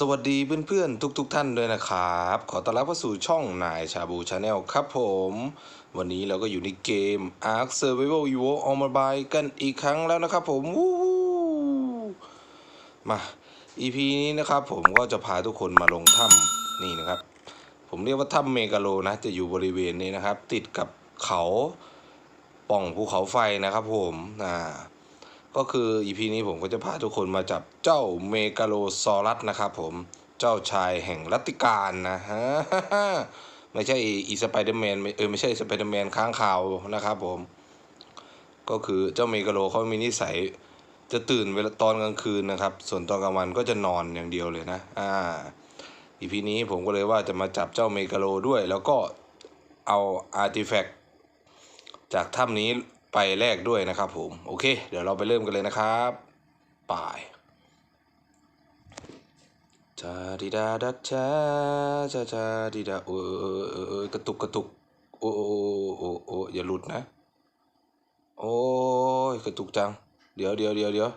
สวัสดีเพื่อนๆทุกๆทท่านด้วยนะครับ ขอต้อนรับเข้าสู่ช่องนายชาบูชาแนลครับผม วันนี้เราก็อยู่ในเกม Ark Survival Evo On Mobile กันอีกครั้งแล้วนะครับผมวู้มา EP นี้นะครับผมก็จะพาทุกคนมาลงถ้ำนี่นะครับ ผมเรียกว่าถ้ำเมกาโลนะ จะอยู่บริเวณนี้นะครับ ติดกับเขาป่องภูเขาไฟนะครับผมอ่า ก็คือ EP นี้ผมก็จะพาทุกคนมาจับเจ้าเมกาโลซอรัสนะครับผมเจ้าชายแห่งรัติการนะฮะไม่ใช่อีสไปเดอร์แมนเออไม่ใช่สไปเดอร์แมนค้างคาวนะครับผม ก็คือเจ้าเมกาโลเขามีนิสัยจะตื่นเวลาตอนกลางคืนนะครับ ส่วนตอนกลางวันก็จะนอนอย่างเดียวเลยนะอ่า EP นี้ผมก็เลยว่าจะมาจับเจ้าเมกาโลด้วย แล้วก็เอาอาร์ติแฟกต์จากถ้ำนี้ ไปแลกด้วยนะครับผม โอเค เดี๋ยวเราไปเริ่มกันเลยนะครับป่ายจาดิดาดัดจาจาจาดิดาโอ้เออเออเออกระตุกกระตุกโอ้โอ้โอ้โอ้อย่าหลุดนะ โอ้ยกระตุกจัง เดี๋ยวเดี๋ยวเดี๋ยวเดี๋ยว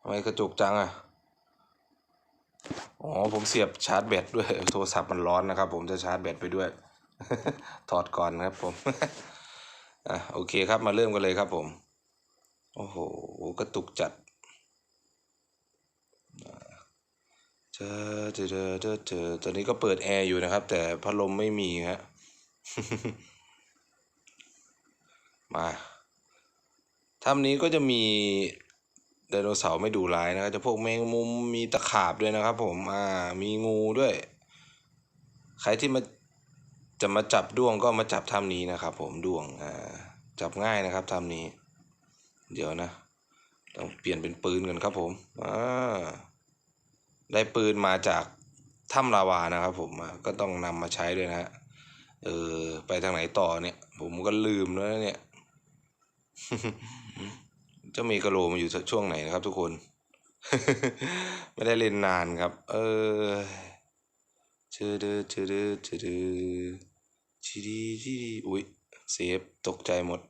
ทำไมกระตุกจังอะอ๋อผมเสียบชาร์จแบตด้วยโทรศัพท์มันร้อนนะครับ ผมจะชาร์จแบตไปด้วย ถอดก่อนครับผม อะโอเคครับมาเริ่มกันเลยครับผม โอ้โหกระตุกจัดเจอเจอเจอเจอเจอตอนนี้ก็เปิดแอร์อยู่นะครับ แต่พัดลมไม่มีฮะมาถ้ำนี้ก็จะมีไดโนเสาร์ไม่ดูร้ายนะครับ จะพวกแมงมุมมีตะขาบด้วยนะครับผม อ่า มีงูด้วย ใครที่มา จะมาจับด้วงก็มาจับถ้ำนี้นะครับผมด้วงอ่าจับง่ายนะครับถ้ำนี้ เดี๋ยวนะ ต้องเปลี่ยนเป็นปืนกันครับผมอ่าได้ปืนมาจากถ้ำลาวานะครับผมก็ต้องนำมาใช้ด้วยนะฮะเออไปทางไหนต่อเนี่ย ผมก็ลืมแล้วเนี่ยเจ้ามีกะโหลมาอยู่ช่วงไหนนะครับทุกคน ไม่ได้เล่นนานครับ เออเชอเดอเชอเดอเชอเดอ ชีดีชีดีอุ้ยเซฟตกใจหมด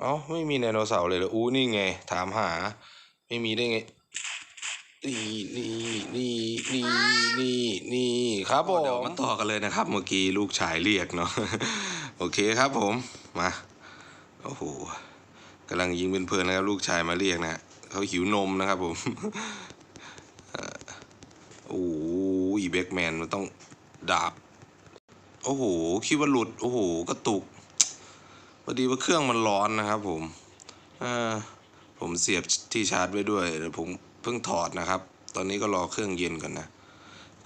เอ้า ไม่มีไดโนเสาร์เลยเหรออู้นี่ไง ถามหา ไม่มีได้ไง นี่นี่นี่นี่นี่นี่ครับผมเดี๋ยวมาต่อกันเลยนะครับ เมื่อกี้ลูกชายเรียกเนาะ โอเคครับผม มา โอ้โหกำลังยิงเป็นเพลินนะครับ ลูกชายมาเรียกนะเขาหิวนมนะครับผมโอ้โหอีแบ็กแมนมันต้องดาบ โอ้โหคิดว่าหลุด โอ้โหกระตุกพอดีว่าเครื่องมันร้อนนะครับ ผมผมเสียบที่ชาร์จไว้ด้วยเดี๋ยวผมเพิ่งถอดนะครับ ตอนนี้ก็รอเครื่องเย็นก่อนนะ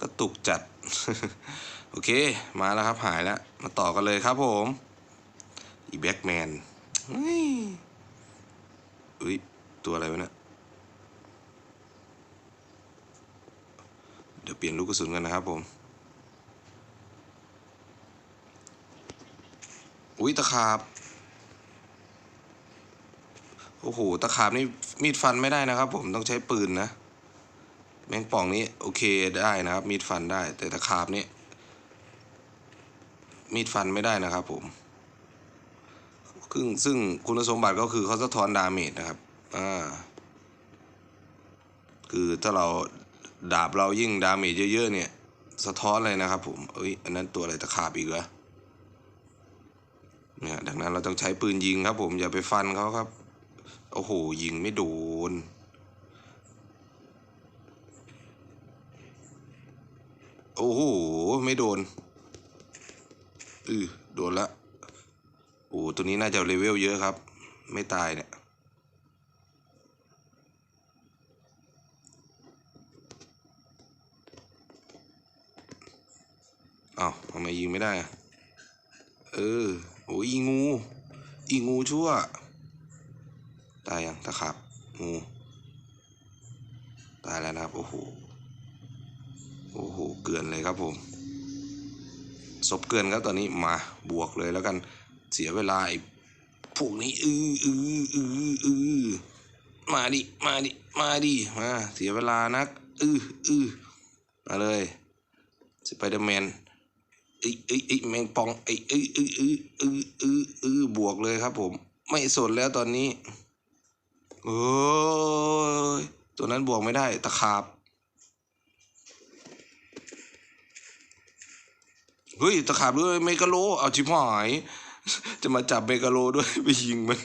กระตุกจัด โอเค มาแล้วครับหายแล้ว มาต่อกันเลยครับผมอีแบ็กแมนอุ้ยตัวอะไรวะเนี่ยเดี๋ยวเปลี่ยนลูกกระสุนกันนะครับผม อุ้ยตะขาบ โอ้โห ตะขาบนี่มีดฟันไม่ได้นะครับ ผมต้องใช้ปืนนะ แมงป่องนี้โอเคได้นะครับ มีดฟันได้ แต่ตะขาบนี่มีดฟันไม่ได้นะครับ ผมซึ่งซึ่งคุณสมบัติก็คือเขาสะท้อนดาเมจนะครับ อ่า คือถ้าเราดาบเรายิ่งดาเมจเยอะๆเนี่ย สะท้อนเลยนะครับผม เอ้ย อันนั้นตัวอะไรตะขาบอีกเหรอ เนี่ยดังนั้นเราต้องใช้ปืนยิงครับผมอย่าไปฟันเขาครับ โอ้โห ยิงไม่โดน โอ้โห ไม่โดนอือโดนละโอ้ตัวนี้น่าจะเลเวลเยอะครับ ไม่ตายเนี่ยอ้าวทำไมยิงไม่ได้อเออ อ้ยอีงู อีงูชั่ว ตายยังตะขับ งู ตายแล้วนะครับ โอ้โห โอ้โห เกลือนเลยครับผมศพเกลือนครับตอนนี้มาบวกเลยแล้วกัน เสียเวลาพวกนี้อืออืออืออือมาดิ มาดิ มาดิ มา เสียเวลานัก อืออือมาเลยสไปเดอร์แมน อ้ไอ้ไอ้แมงปองอ้ไอ้ไอ้ไอ้ไอ้ไอ้ไอ้บวกเลยครับผม ไม่สนแล้วตอนนี้โอ้ยตัวนั้นบวกไม่ได้ตะขาบเฮ้ยตะขาบด้วยเมกะโล เอาชิบหาย จะมาจับเมกะโลด้วยไปยิงมัน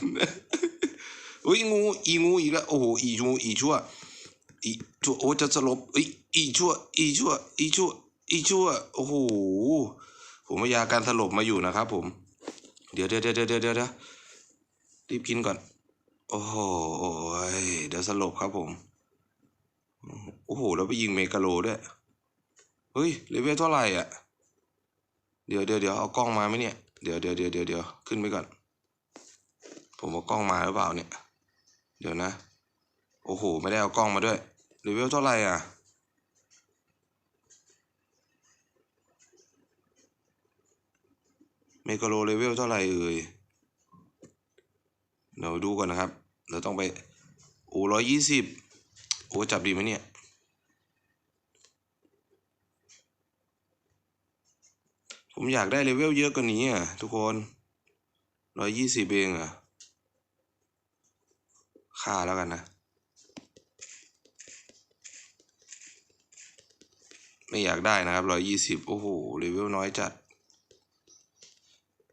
เฮ้ยงูอีงูอีกแล้วโอ้โหอีงูอีชั่วอีชั่วโอ้จะสลบเอ้ยอีชั่วอีชั่วอีชั่วอีชั่วโอ้โห ผมพยาการสลบมาอยู่นะครับผมเดี๋ยวเดี๋ยวเดี๋ยวเดี๋ยวเดี๋ยวเดี๋ยวรีบกินก่อน โอ้โหเดี๋ยวสลบครับผม โอ้โห แล้วไปยิงเมกะโลด้วย เฮ้ยเลเวลเท่าไหร่อะ เดี๋ยวเดี๋ยวเดี๋ยวเอากล้องมาไหมเนี่ย เดี๋ยวเดี๋ยวเดี๋ยวเดี๋ยวเดี๋ยวขึ้นไปก่อน ผมเอากล้องมาหรือเปล่าเนี่ย เดี๋ยวนะ โอ้โห ไม่ได้เอากล้องมาด้วยเลเวลเท่าไหร่อะ เมกะโลเลเวลเท่าไหร่เอ่ยเดี๋ยวดูก่อนนะครับ เราต้องไป โอ้ร้อยยี่สิบโอ้จับดีไหมเนี่ย ผมอยากได้เลเวลเยอะกว่านี้อะทุกคนร้อยยี่สิบเองอะค่าแล้วกันนะ ไม่อยากได้นะครับร้อยยี่สิบโอ้โหเลเวลน้อยจัด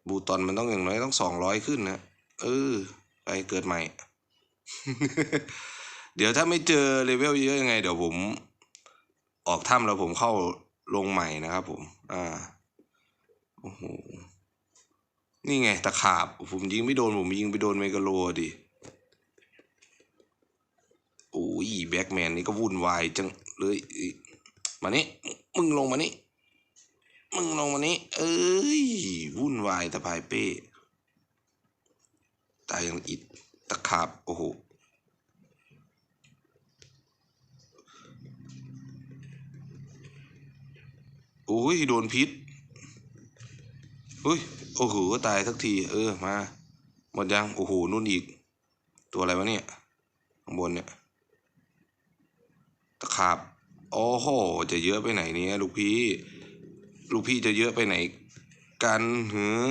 บูตอนมันต้องอย่างน้อยต้องสองร้อยขึ้นนะเออไปเกิดใหม่ เดี๋ยวถ้าไม่เจอเลเวลเยอะยังไง เดี๋ยวผม ออกถ้ำแล้วผมเข้าลงใหม่นะครับผม อ่า โอ้โห นี่ไงตะขาบ ผมยิงไม่โดน ผมยิงไปโดนเมกาโลดิ โอ้ยแบ็กแมนนี่ก็วุ่นวายจังเลย มานี่มึงลงมานี่ มึงลงมานี่เอ้ย วุ่นวายตะพายเป้ ตายอย่างอิดตะขาบ โอ้โห โอ้ย โดนพิษเฮ้ย โอ้โห ตายสักที เออ มา หมดยัง โอ้โห นู่นอีก ตัวอะไรวะเนี่ย ข้างบนเนี่ย ตะขาบ โอ้โห จะเยอะไปไหนเนี่ยลูกพี่ ลูกพี่จะเยอะไปไหน กันหือ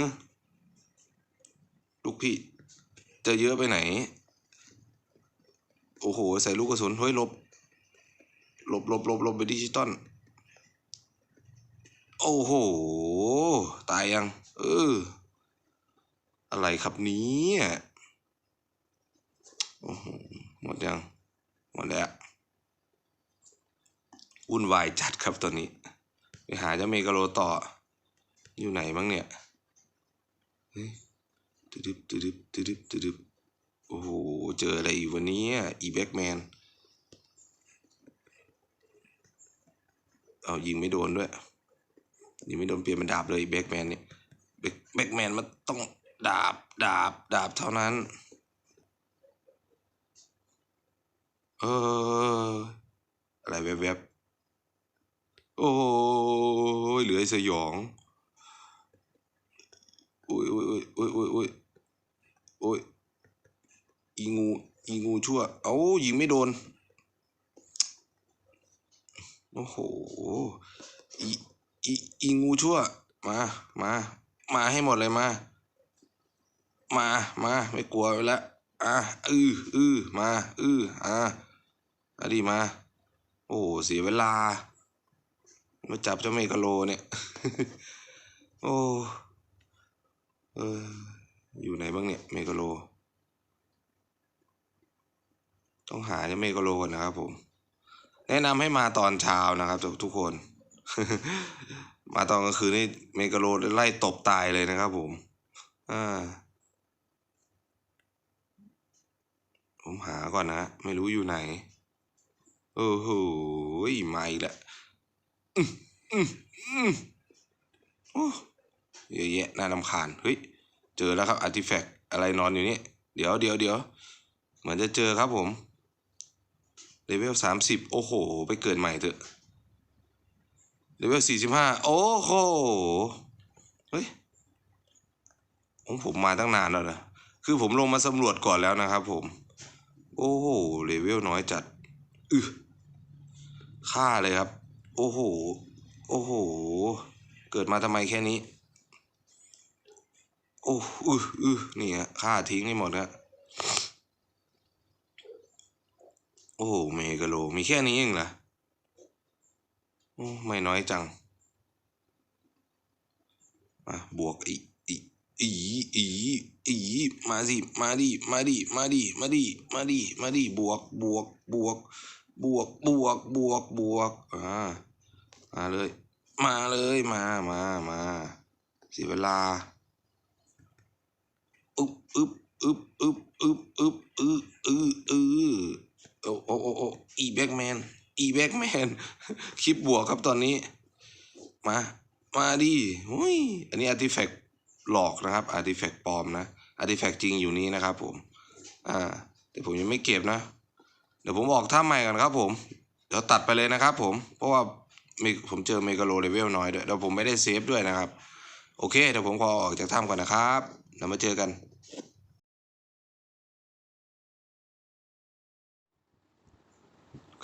ลูกพี่ จะเยอะไปไหน โอ้โห ใส่ลูกกระสุนเฮ้ยลบลบลบลบลบไปดิจิตอลโอ้โห ตายยัง เออ อะไรครับนี้โอ้โห หมดยัง หมดแล้ววุ่นวายจัดครับตอนนี้ หาเจ้าเมกาโลต่อ อยู่ไหนบ้างเนี่ยตึดึบตึดึบตึดึบตึดึบโอ้โห เจออะไรอยู่วันนี้อีแบ็กแมน เอายิงไม่โดนด้วย ยิงไม่โดนเปลี่ยนเป็นดาบเลยแบ็กแมนเนี่ยแบ็กแบ็กแมนมันต้องดาบดาบดาบเท่านั้น เอออะไรแวบๆ โอ้ยเหลือไอ้สยองโอ้ยโอ้ยโอ้ยโอ้ยโอ้ยโอ้ยอีงูอีงูชั่ว เอ้ายิงไม่โดน โอ้โหอีอีอีงูชั่ว มา มา มาให้หมดเลยมา มา มา ไม่กลัวไปล้วอะอืออือมา อืออะอะดีมา โอ้เสียเวลา มาจับเจ้าเมกะโลเนี่ย โอ้เอออยู่ไหนบ้างเนี่ยเมกะโล ต้องหาเจ้าเมกะโลก่อนนะครับผม แนะนำให้มาตอนเช้านะครับทุกทุกคน มาตอนกลางคืนนี่เมกะโลไล่ตบตายเลยนะครับผมอ่าผมหาก่อนนะ ไม่รู้อยู่ไหน โอ้โหมาอีกแล้ว อืมอืมอืมโอ้เยอะแยะน่ารำคาญเฮ้ยเจอแล้วครับอาร์ติแฟกต์อะไรนอนอยู่นี่เดี๋ยวเดี๋ยวเดี๋ยวเหมือนจะเจอครับผมเลเวลสามสิบโอ้โห ไปเกิดใหม่เถอะเลเวลสี่สิบห้าโอ้โหเฮ้ยของผมมาตั้งนานแล้วนะคือผมลงมาสำรวจก่อนแล้วนะครับผม โอ้โหเลเวลน้อยจัดอือฆ่าเลยครับ โอ้โห โอ้โห เกิดมาทำไมแค่นี้ โอ้อืออือนี่ฮะฆ่าทิ้งให้หมดฮะโอ้โห เมกะโล มีแค่นี้เองเหรอโอ้ไม่น้อยจัง อะ บวกอีอีอีอีอีมาสิ มาดิ มาดิ มาดิ มาดิ มาดิ มาดิ บวก บวก บวก บวกบวกบวกบวกอ่ามาเลย มาเลยมามามาสียเวลาอึบอึบอึบอึบอึบอึบอึอึอึโอ้โอโอโออีแบ็กแมนอีแบ็กแมนคลิปบวกครับตอนนี้ มา มาดิอุ้ยอันนี้อาร์ติแฟกต์หลอกนะครับอาร์ติแฟกต์ปลอมนะอาร์ติแฟกต์จริงอยู่นี้นะครับผม อ่า แต่ผมยังไม่เก็บนะ เดี๋ยวผมออกท่าใหม่กันครับผม เดี๋ยวตัดไปเลยนะครับผม เพราะว่ามีผมเจอเมกาโลเลเวลน้อยด้วยแล้วผมไม่ได้เซฟด้วยนะครับ โอเค เดี๋ยวผมขอออกจากถ้ำก่อนนะครับเดี๋ยวมาเจอกัน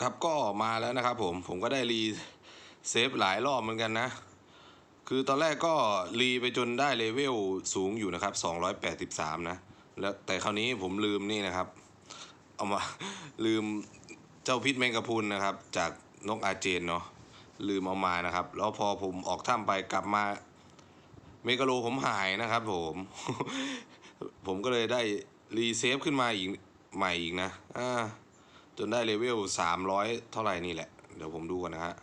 ครับก็มาแล้วนะครับผม ผมก็ได้รีเซฟหลายรอบเหมือนกันนะ คือตอนแรกก็รีไปจนได้เลเวลสูงอยู่นะครับ283 นะ แล้วแต่คราวนี้ผมลืมนี่นะครับ เอามาลืมเจ้าพิษแมงกะพรุนนะครับ จากนกอาเจนเนาะลืมเอามานะครับ แล้วพอผมออกถ้ำไปกลับมาเมกะโลผมหายนะครับ ผม ผมก็เลยได้รีเซฟขึ้นมาอีกใหม่อีกนะอ่าจนได้เลเวลสามร้อยเท่าไหร่นี่แหละ เดี๋ยวผมดูกันนะฮะ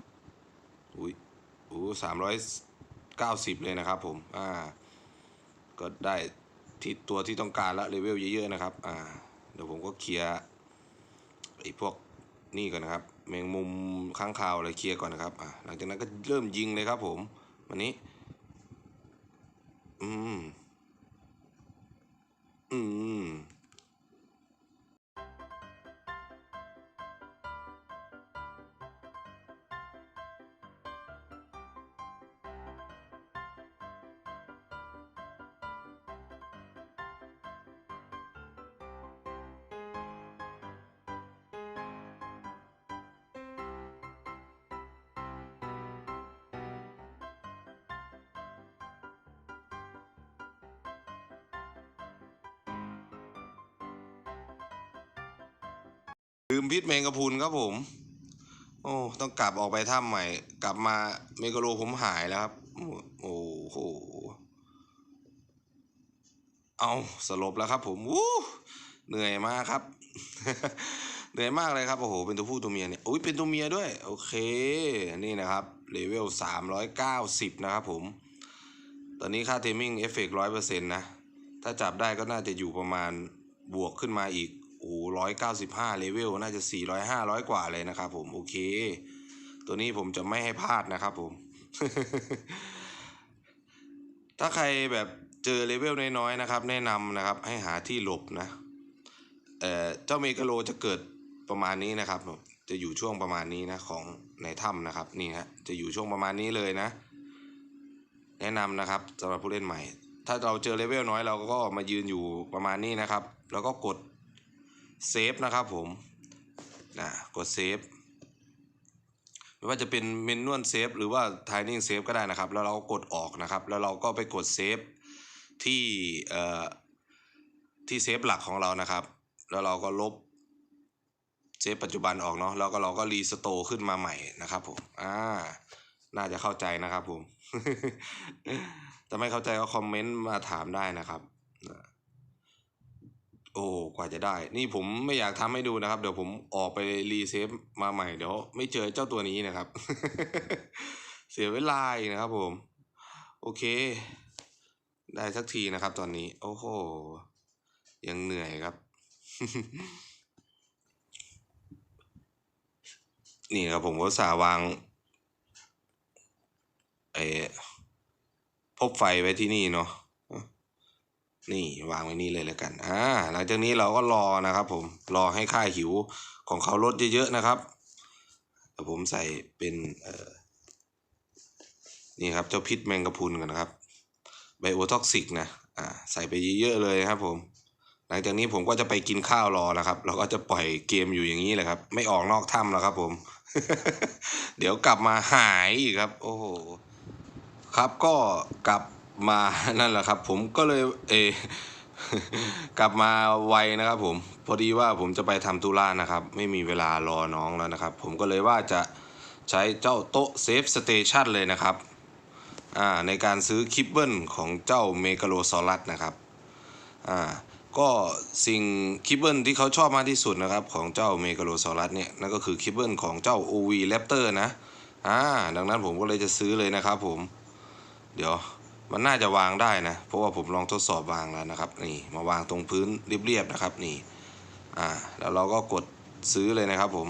อุ้ยอู้สามร้อยเก้าสิบเลยนะครับ ผม อ่า ก็ได้ที่ตัวที่ต้องการละเลเวลเยอะๆนะครับ อ่า เดี๋ยวผมก็เคลียร์ไอ้พวกนี่ก่อนนะครับ แมงมุมข้างคาวอะไรเคลียร์ก่อนนะครับอะหลังจากนั้นก็เริ่มยิงเลยครับผมวันนี้ อืม อืม ลืมพิษแมงกะพรุนครับผม โอ้ ต้องกลับออกไปถ้ำใหม่ กลับมาเมกะโลผมหายแล้วครับ โอ้โห เอาสลบแล้วครับ ผมวู้เหนื่อยมากครับ เหนื่อยมากเลยครับ โอ้โห เป็นตัวผู้ตัวเมียเนี่ยอุ้ยเป็นตัวเมียด้วย โอเค นี่นะครับเลเวลสามร้อยเก้าสิบนะครับผม ตอนนี้ค่าเทมมิ่งเอฟเฟกร้อยเปอร์เซ็นต์นะ ถ้าจับได้ก็น่าจะอยู่ประมาณบวกขึ้นมาอีก อ้ร้อยเก้าสิบห้าเลเวลน่าจะสี่ร้อยห้าร้อยกว่าเลยนะครับผมโอเค ตัวนี้ผมจะไม่ให้พลาดนะครับผม ถ้าใครแบบเจอเลเวลน้อยๆนะครับ แนะนำนะครับให้หาที่หลบนะเอ่อเจ้าเมกะโลจะเกิดประมาณนี้นะครับ จะอยู่ช่วงประมาณนี้นะของในถ้ำนะครับนี่ฮะจะอยู่ช่วงประมาณนี้เลยนะ แนะนำนะครับสำหรับผู้เล่นใหม่ถ้าเราเจอเลเวลน้อยเราก็มายืนอยู่ประมาณนี้นะครับ แล้วก็กด เซฟนะครับผมนะกดเซฟไม่ว่าจะเป็นเมนนวลเซฟหรือว่าไทนิ่งเซฟก็ได้นะครับ แล้วเราก็กดออกนะครับ แล้วเราก็ไปกดเซฟที่เอ่อที่เซฟหลักของเรานะครับ แล้วเราก็ลบเซฟปัจจุบันออกเนาะแล้วก็เราก็รีสโตขึ้นมาใหม่นะครับผมอ่าน่าจะเข้าใจนะครับผมถ้าไม่เข้าใจก็คอมเมนต์มาถามได้นะครับ โอ้กว่าจะได้ นี่ผมไม่อยากทำให้ดูนะครับ เดี๋ยวผมออกไปรีเซฟมาใหม่เดี๋ยวไม่เจอเจ้าตัวนี้นะครับ เสียเวลาอีกนะครับผม โอเค ได้สักทีนะครับ ตอนนี้ โอ้โห ยังเหนื่อยครับ นี่ครับผมก็สาวางไอ้พบไฟไว้ที่นี่เนาะ นี่วางไว้นี่เลยแล้วกันอ่าหลังจากนี้เราก็รอนะครับผมรอให้ค่าหิวของเขาลดเยอะๆนะครับเดี๋ยวผมใส่เป็นเอ่อนี่ครับเจ้าพิษแมงกะพรุนกันนะครับไบโอท็อกซิกนะอ่าใส่ไปเยอะๆเลยครับผม หลังจากนี้ผมก็จะไปกินข้าวรอนะครับแล้วก็จะปล่อยเกมอยู่อย่างนี้แหละครับ ไม่ออกนอกถ้ำแล้วครับผม เดี๋ยวกลับมาหายอีกครับ โอ้โหครับก็กลับ มานั่นแหละครับ ผมก็เลยเอ กลับมาไวนะครับ ผม พอดีว่าผมจะไปทำธุระนะครับ ไม่มีเวลารอน้องแล้วนะครับ ผมก็เลยว่าจะใช้เจ้าโต๊ะเซฟสเตชันเลยนะครับอ่าในการซื้อคิปเบิลของเจ้าเมกาโลซอรัสนะครับอ่าก็สิ่งคิปเบิลที่เขาชอบมากที่สุดนะครับ ของเจ้าเมกาโลซอรัสเนี่ยนั่นก็คือคิปเบิลของเจ้า OV Raptor นะอ่าดังนั้นผมก็เลยจะซื้อเลยนะครับผม เดี๋ยว มันน่าจะวางได้นะ เพราะว่าผมลองทดสอบวางแล้วนะครับ นี่มาวางตรงพื้นเรียบๆนะครับ นี่อ่าแล้วเราก็กดซื้อเลยนะครับ ผม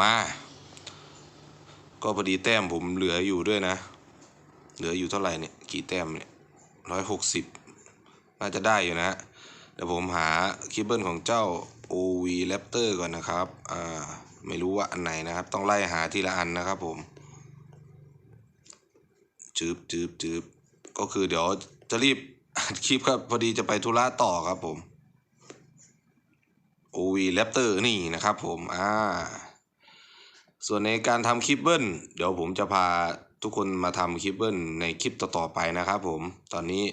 มา ก็พอดีแต้มผมเหลืออยู่ด้วยนะ เหลืออยู่เท่าไหร่เนี่ยกี่แต้มเนี่ยร้อยหกสิบน่าจะได้อยู่นะเดี๋ยวผมหาคิเบิลของเจ้า OV Raptor ก่อนนะครับอ่าไม่รู้ว่าอันไหนนะครับ ต้องไล่หาทีละอันนะครับผมจืบจืบจืบ ก็คือเดี๋ยวจะรีบอัดคลิปครับ พอดีจะไปธุระต่อครับผม OV Raptor นี่นะครับผม อ่า ส่วนในการทำคลิปเบิ้ล เดี๋ยวผมจะพาทุกคนมาทำคลิปเบิ้ลในคลิปต่อๆไปนะครับผม ตอนนี้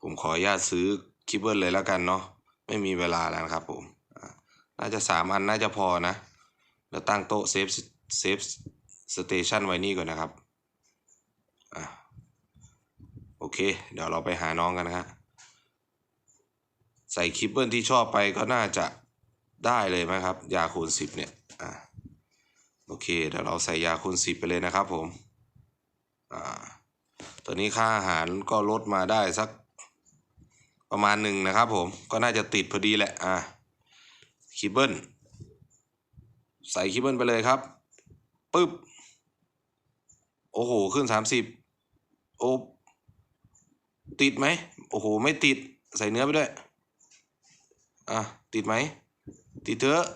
ผมขออนุญาตซื้อคลิปเบิ้ลเลยแล้วกันเนาะ ไม่มีเวลาแล้วนะครับผม น่าจะสามอันน่าจะพอนะแล้วตั้งโต๊ะเซฟเซฟสเตชันไว้นี่ก่อนนะครับ อะ โอเค เดี๋ยวเราไปหาน้องกันนะครับใส่คลิปเบิลที่ชอบไปก็น่าจะได้เลยไหมครับ ยาคูณสิบเนี่ยอะโอเคเดี๋ยวเราใส่ยาคูณสิบไปเลยนะครับผมอ่าตอนนี้ค่าอาหารก็ลดมาได้สักประมาณหนึ่งนะครับผมก็น่าจะติดพอดีแหละอะคลิปเบิลใส่คลิปเบิลไปเลยครับปึ๊บโอ้โหขึ้นสามสิบโอ้ ติดไหมโอ้โห ไม่ติด ใส่เนื้อไปด้วย อะ ติดไหม ติดเถอะ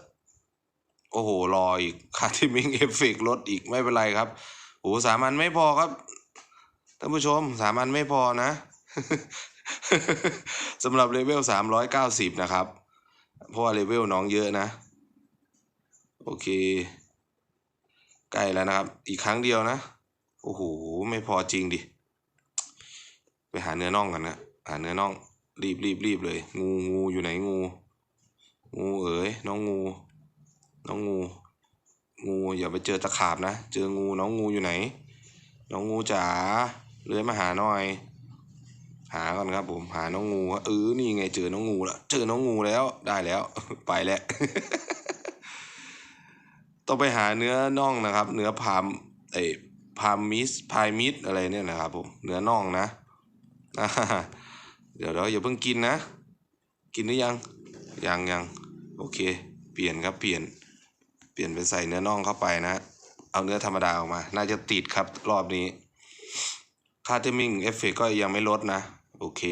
โอ้โห รออีกคาทิมิงเอฟเฟกลดอีก ไม่เป็นไรครับ โอ้โหสามันไม่พอครับ ท่านผู้ชม สามันไม่พอนะสำหรับเลเวลสามร้อยเก้าสิบนะครับ เพราะว่าเลเวลน้องเยอะนะ โอเค ใกล้แล้วนะครับ อีกครั้งเดียวนะ โอ้โห ไม่พอจริงดิ หาเนื้อน่องกันนะหาเนื้อน่อง รีบรีบรีบเลย งูงูอยู่ไหนงู งูเอ๋ยน้องงู น้องงู งูอย่าไปเจอตะขาบนะ เจองูน้องงูอยู่ไหน น้องงูจ๋าเลื้อยมาหาหน่อย หาก่อนครับ ผมหาน้องงูเออนี่ไงเจอน้องงูแล้วเจอน้องงูแล้วได้แล้ว ไปแล้วต้องไปหาเนื้อน่องนะครับ เนื้อพามไอพามมิสพายมิสอะไรเนี่ยนะครับผมเนื้อน่องนะ เดี๋ยวเราอย่าเพิ่งกินนะ กินหรือยัง ยังยังโอเค เปลี่ยนครับเปลี่ยน เปลี่ยนเป็นใส่เนื้อน่องเข้าไปนะ เอาเนื้อธรรมดาออกมา น่าจะติดครับรอบนี้ ค่าเทมิงเอฟเฟกก็ยังไม่ลดนะ โอเค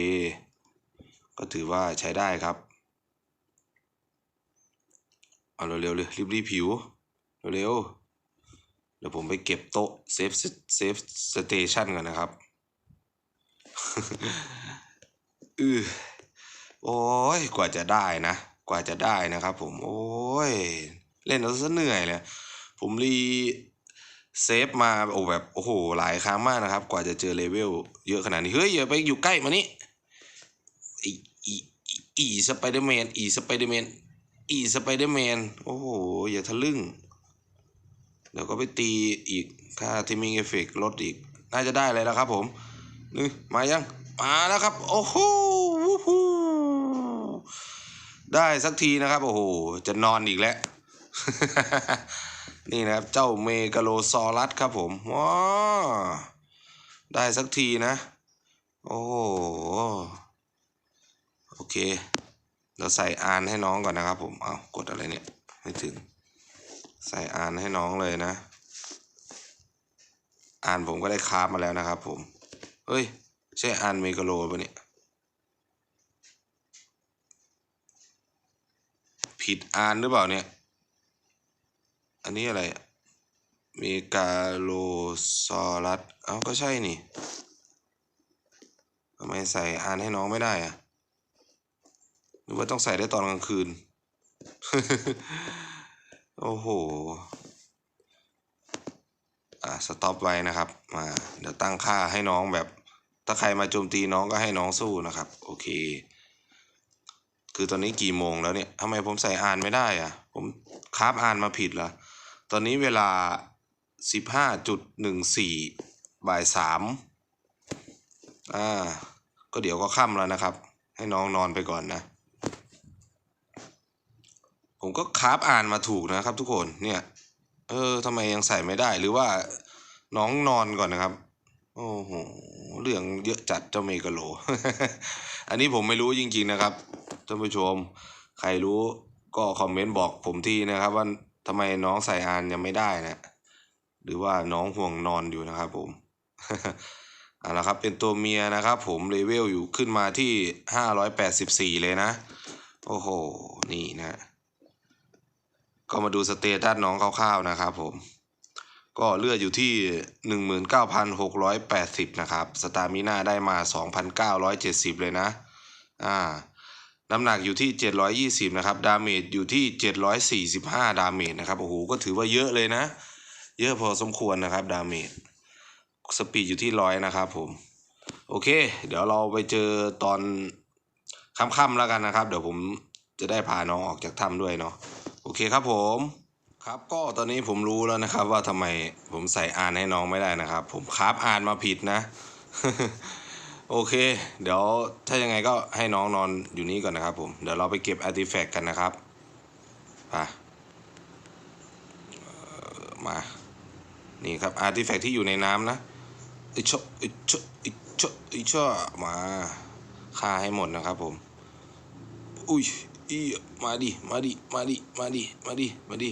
ก็ถือว่าใช้ได้ครับ เอาเร็วๆเลยรีบๆผิว เร็วๆเดี๋ยวผมไปเก็บโต๊ะเซฟเซฟสเตชันก่อนนะครับ อือโอ้ยกว่าจะได้นะ กว่าจะได้นะครับ ผม โอ้ย เล่นแล้วซะเหนื่อยเลยผมรีเซฟมาโอ้แบบโอ้โหหลายครั้งมากนะครับ กว่าจะเจอเลเวลเยอะขนาดนี้ เฮ้ยอย่าไปอยู่ใกล้มานี่อีอีอีอีสไปเดอร์แมนอีสไปเดอร์แมนอีสไปเดอร์แมนโอ้โห อย่าทะลึ่งเดี๋ยวก็ไปตีอีกค่าทิมมิ่งเอฟเฟกลดอีก น่าจะได้เลยแล้วครับผม นี่มายัง มาแล้วครับ โอ้โหได้สักทีนะครับ โอ้โห จะนอนอีกแล้ว นี่นะครับ เจ้าเมกาโลซอรัสครับผมว้าได้สักทีนะ โอ้โห โอเค เราใส่อานให้น้องก่อนนะครับผม เอากดอะไรเนี่ย ไม่ถึง ใส่อานให้น้องเลยนะอ่านผมก็ได้คราฟมาแล้วนะครับผม เฮ้ย ใช่อ่านเมกาโลปะเนี่ย ผิดอ่านหรือเปล่าเนี่ย อันนี้อะไรเมกาโลซอรัส เอ้าก็ใช่นี่ทำไมใส่อ่านให้น้องไม่ได้อะหรือว่าต้องใส่ได้ตอนกลางคืน โอ้โห อ่าสต็อปไว้นะครับ มา เดี๋ยวตั้งค่าให้น้องแบบ ถ้าใครมาโจมตีน้องก็ให้น้องสู้นะครับ โอเค คือตอนนี้กี่โมงแล้วเนี่ยทำไมผมใส่อ่านไม่ได้อะผมคาบอ่านมาผิดเหรอตอนนี้เวลาสิบห้าจุดหนึ่งสี่บ่ายสามอ่า ก็เดี๋ยวก็ค่ำแล้วนะครับ ให้น้องนอนไปก่อนนะ ผมก็คาบอ่านมาถูกนะครับทุกคนเนี่ย เออทำไมยังใส่ไม่ได้หรือว่าน้องนอนก่อนนะครับ โอ้โห เรื่องเยอะจัดเจ้าเมกะโล อันนี้ผมไม่รู้จริง ๆนะครับท่านผู้ชม ใครรู้ก็คอมเมนต์บอกผมทีนะครับ ว่าทำไมน้องใส่อานยังไม่ได้นะหรือว่าน้องห่วงนอนอยู่นะครับผมเอาละครับเป็นตัวเมียนะครับผมเลเวลอยู่ขึ้นมาที่ห้าร้อยแปดสิบสี่เลยนะ โอ้โห นี่นะ ก็มาดูสเตตัสน้องคร่าวๆนะครับผม ก็เลือดอยู่ที่หนึ่งหมื่นเก้าพันหกร้อยแปดสิบนะครับสตามิน่าได้มาสองพันเก้าร้อยเจ็ดสิบเลยนะอ่าน้ำหนักอยู่ที่เจ็ดร้อยี่สิบนะครับ ดาเมจอยู่ที่เจ็ดร้อยสี่สิบห้าดาเมจนะครับ โอ้โห ก็ถือว่าเยอะเลยนะ เยอะพอสมควรนะครับ ดาเมจ สปีดอยู่ที่ร้อยนะครับผม โอเค เดี๋ยวเราไปเจอตอนค่ำๆแล้วกันนะครับ เดี๋ยวผมจะได้พาน้องออกจากถ้ำด้วยเนาะ โอเคครับผม ครับก็ตอนนี้ผมรู้แล้วนะครับ ว่าทำไมผมใส่อ่านให้น้องไม่ได้นะครับ ผมคาบอ่านมาผิดนะ โอเค เดี๋ยวถ้ายังไงก็ให้น้องนอนอยู่นี่ก่อนนะครับผม เดี๋ยวเราไปเก็บอาร์ติแฟกต์กันนะครับไปมา นี่ครับอาร์ติแฟกต์ที่อยู่ในน้ำนะอิชะอิชะอิชะอิชมาฆ่าให้หมดนะครับผม อุ้ยอีมาดิมาดิมาดิมาดิมาดิมาดิ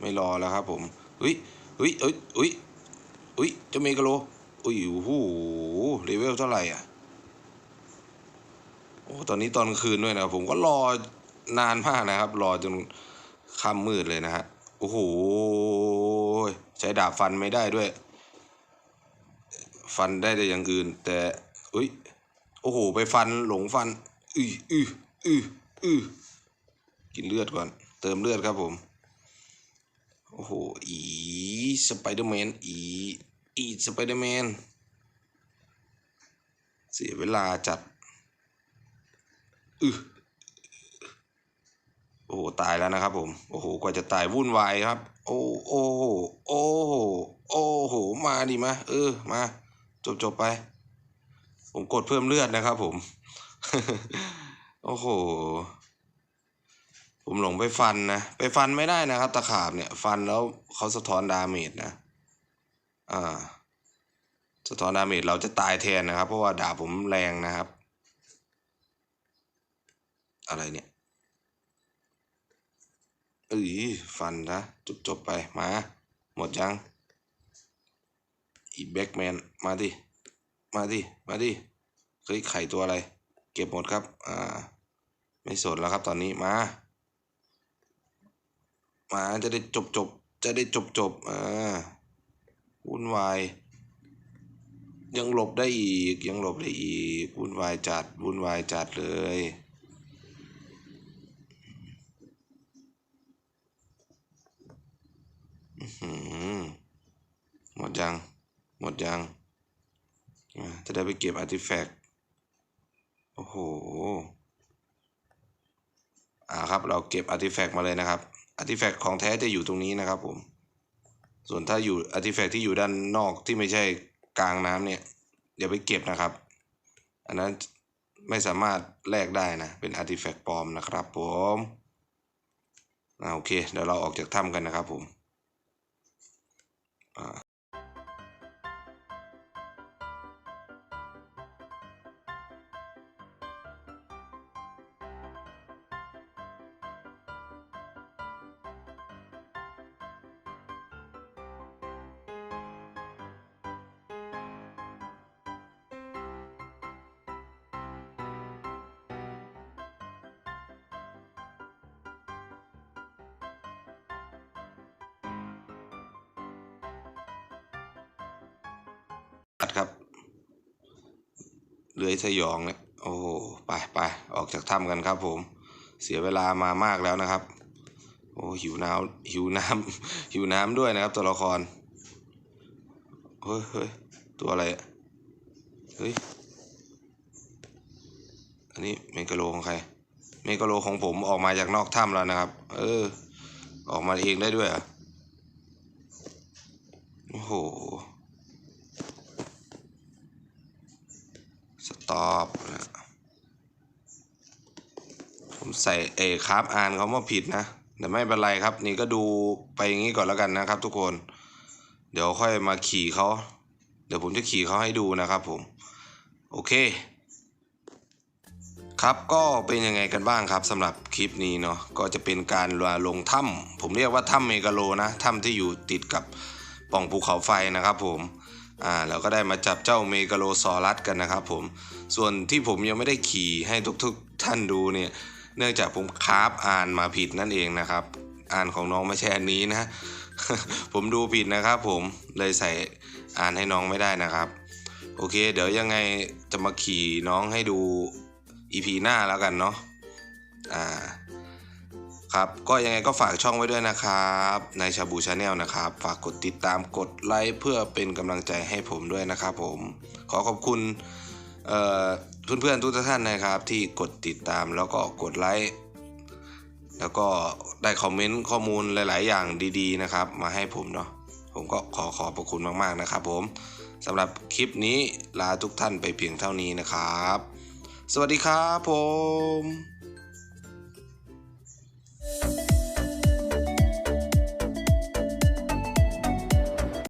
ไม่รอแล้วครับผมเฮ้ยเฮ้ยเฮ้ยเฮ้ยเฮ้ยเจะเมกะโลอุ้ยโอ้โหเลเวลเท่าไหร่อะโอ้ตอนนี้ตอนคืนด้วยนะผมก็รอนานมากนะครับ รอจนค่ำมืดเลยนะฮะโอ้โหใช้ดาบฟันไม่ได้ด้วย ฟันได้แต่อย่างอื่น แต่อุ้ยโอ้โห ไปฟันหลงฟัน อืออืออืออือกินเลือดก่อน เติมเลือดครับผม โอ้โห อีสไปเดอร์แมน อี อีสไปเดอร์แมน เสียเวลาจัดอือโอ้โห ตายแล้วนะครับผม โอ้โห กว่าจะตายวุ่นวายครับ โอ้ โอ้โห โอ้โห โอ้โห มาดิมา เออ มา จบจบไป ผมกดเพิ่มเลือดนะครับผม โอ้โห ผมหลงไปฟันนะ ไปฟันไม่ได้นะครับตะขาบเนี่ย ฟันแล้วเขาสะท้อนดาเมจนะ อ่า สะท้อนดาเมจเราจะตายแทนนะครับ เพราะว่าดาบผมแรงนะครับ อะไรเนี่ยเอ้ยฟันนะจบจบไปมา หมดยังอีแบ็กแมนมาดิ มาดิ มาดิเฮ้ยไข่ตัวอะไร เก็บหมดครับ อ่า ไม่สนแล้วครับตอนนี้มา มาจะได้จบจบจะได้จบจบอ่าวุ่นวาย ยังหลบได้อีก ยังหลบได้อีกวุ่นวายจัดวุ่นวายจัดเลยอืมหมดยัง หมดยังอ่าจะได้ไปเก็บอาร์ติแฟกต์ โอ้โห อ่าครับ เราเก็บอาร์ติแฟกต์มาเลยนะครับ อาร์ติแฟกต์ของแท้จะอยู่ตรงนี้นะครับผม ส่วนถ้าอยู่อาร์ติแฟกต์ที่อยู่ด้านนอกที่ไม่ใช่กลางน้ำเนี่ยอย่าไปเก็บนะครับ อันนั้นไม่สามารถแลกได้นะ เป็นอาร์ติแฟกต์ปลอมนะครับผมอ่าโอเค เดี๋ยวเราออกจากถ้ำกันนะครับผม เลื้อยสยองเนี่ยโอ้โหไปไปออกจากถ้ำกันครับผม เสียเวลามามากแล้วนะครับ โอ้หิวน้ำหิวน้ำหิวน้ำด้วยนะครับ ตัวละครเฮ้ยเฮ้ยตัวอะไรอะเฮ้ยอันนี้เมกะโลของใครเมกะโลของผมออกมาจากนอกถ้ำแล้วนะครับ เออ ออกมาเองได้ด้วยอะโอ้โห สต็ อปนะผมใส่เอครับอ่านเขาว่าผิดนะแต่ไม่เป็นไรครับ นี่ก็ดูไปอย่างนี้ก่อนแล้วกันนะครับ ทุกคน เดี๋ยวค่อยมาขี่เขาเดี๋ยวผมจะขี่เขาให้ดูนะครับผม โอเค ครับก็เป็นยังไงกันบ้างครับสำหรับคลิปนี้เนาะก็จะเป็นการลงถ้ำผมเรียกว่าถ้ำเมกาโลนะถ้ำที่อยู่ติดกับป่องภูเขาไฟนะครับผม อ่าแล้วก็ได้มาจับเจ้าเมกาโลซอรัสกันนะครับผม ส่วนที่ผมยังไม่ได้ขี่ให้ทุกๆท่านดูเนี่ย เนื่องจากผมคาบอ่านมาผิดนั่นเองนะครับ อ่านของน้องไม่ใช่อันนี้นะ ผมดูผิดนะครับผมเลยใส่อ่านให้น้องไม่ได้นะครับ โอเค เดี๋ยวยังไงจะมาขี่น้องให้ดู EP หน้าแล้วกันเนาะอ่า ครับ ก็ยังไงก็ฝากช่องไว้ด้วยนะครับในชาบูชาแนลนะครับ ฝากกดติดตามกดไลค์เพื่อเป็นกำลังใจให้ผมด้วยนะครับผมขอขอบคุณเอ่อเพื่อนๆทุกท่านนะครับ ที่กดติดตามแล้วก็กดไลค์แล้วก็ได้คอมเมนต์ข้อมูลหลาย ๆ อย่างดี ๆ นะครับ มาให้ผมเนาะผมก็ขอขอบพระคุณมาก ๆ นะครับผมสำหรับคลิปนี้ลาทุกท่านไปเพียงเท่านี้นะครับ สวัสดีครับผม you